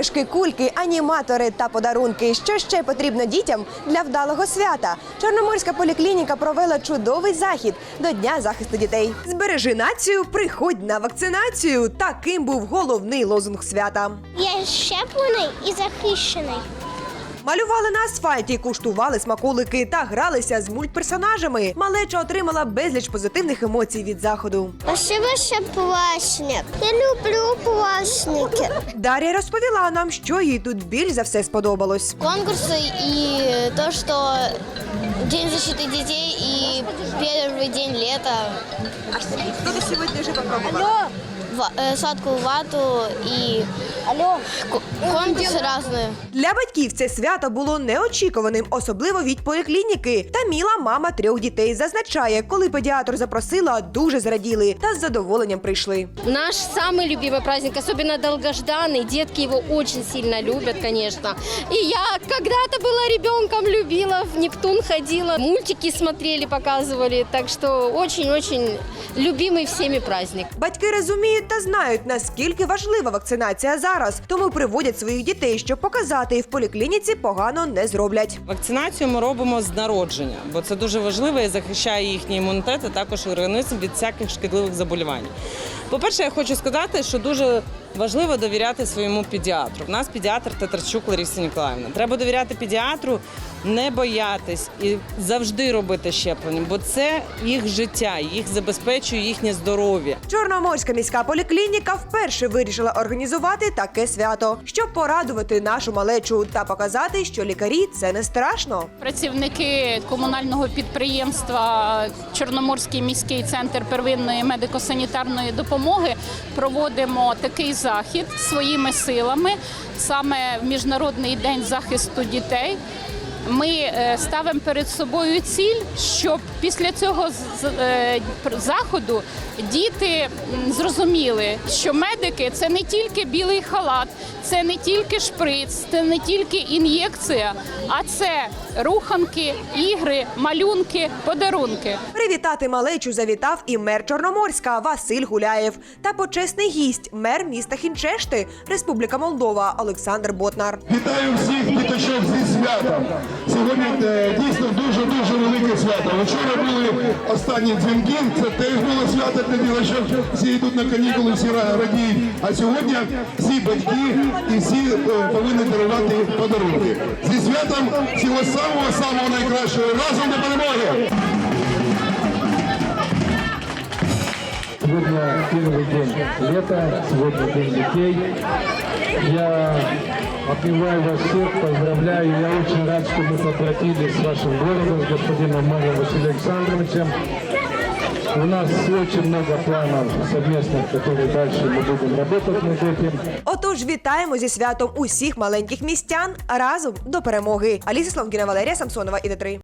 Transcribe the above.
іграшки, кульки, аніматори та подарунки. Що ще потрібно дітям для вдалого свята? Чорноморська поліклініка провела чудовий захід до Дня захисту дітей. Збережи націю, приходь на вакцинацію. Таким був головний лозунг свята. Я щеплений і захищений. Малювали на асфальті, куштували смаколики та гралися з мультперсонажами. Малеча отримала безліч позитивних емоцій від заходу. Спасибо, що плашник. Я люблю плашники. Дар'я розповіла нам, що їй тут більш за все сподобалось. конкурсы и то, что День защиты детей и первый день лета, А що ти сьогодні вже попробувала? ва- э, сладкую вату и ко- конкурсы разные. Для батьків це свято було неочікуваним, особливо від поліклініки. Та міла мама трьох дітей зазначає, коли педіатр запросила, дуже зраділи та з задоволенням прийшли. Наш самый любимый праздник, особенно долгожданный. Детки его очень сильно любят, конечно. И я когда-то была ребенком, любила, в Нептун ходила, мультики смотрели, показывали. Так что очень-очень любимый всеми праздник. Батьки розуміють та знають, наскільки важлива вакцинація зараз, тому приводять своїх дітей, щоб показати, і в поліклініці погано не зроблять. Вакцинацію ми робимо з народження, бо це дуже важливо і захищає їхній імунітет, а також організм від всяких шкідливих заболівань. По-перше, я хочу сказати, що дуже важливо довіряти своєму педіатру. У нас педіатр Татарчук Лариса Ніколаївна. Треба довіряти педіатру, не боятись і завжди робити щеплення, бо це їх життя, їх забезпечує їхнє здоров'я. Чорноморська міська поліклініка вперше вирішила організувати таке свято, щоб порадувати нашу малечу та показати, що лікарі це не страшно. Працівники комунального підприємства Чорноморський міський центр первинної медико-санітарної допомоги проводимо такий захід своїми силами саме в міжнародний день захисту дітей. Ми е, ставимо перед собою ціль, щоб після цього е, заходу діти зрозуміли, що медики це не тільки білий халат, це не тільки шприц, це не тільки ін'єкція, а це руханки, ігри, малюнки, подарунки. Привітати малечу завітав і мер Чорноморська Василь Гуляєв та почесний гість, мер міста Хінчешти, Республіка Молдова Олександр Ботнар. Вітаю всіх діточок зі святом. Сьогодні е, дійсно дуже дуже велике свято. Вчора були останні дзвінки. Це теж було свято для що Всі йдуть на канікули, всі радіють. А сьогодні всі батьки і всі е, повинні дарувати подарунки. Зі святом всього самого самого найкращого. Разом до перемоги! Сегодня первый день лета, сегодня день детей. Я обнимаю вас всех, поздравляю. Я очень рад, что мы обратились с вашим городом, с господином мэром Василием Александровичем. У нас очень много планов совместных, которые дальше мы будем работать над этим. Отож, вітаємо зі святом усіх маленьких містян разом до перемоги. Аліса Славкіна, Валерія Самсонова і Д3.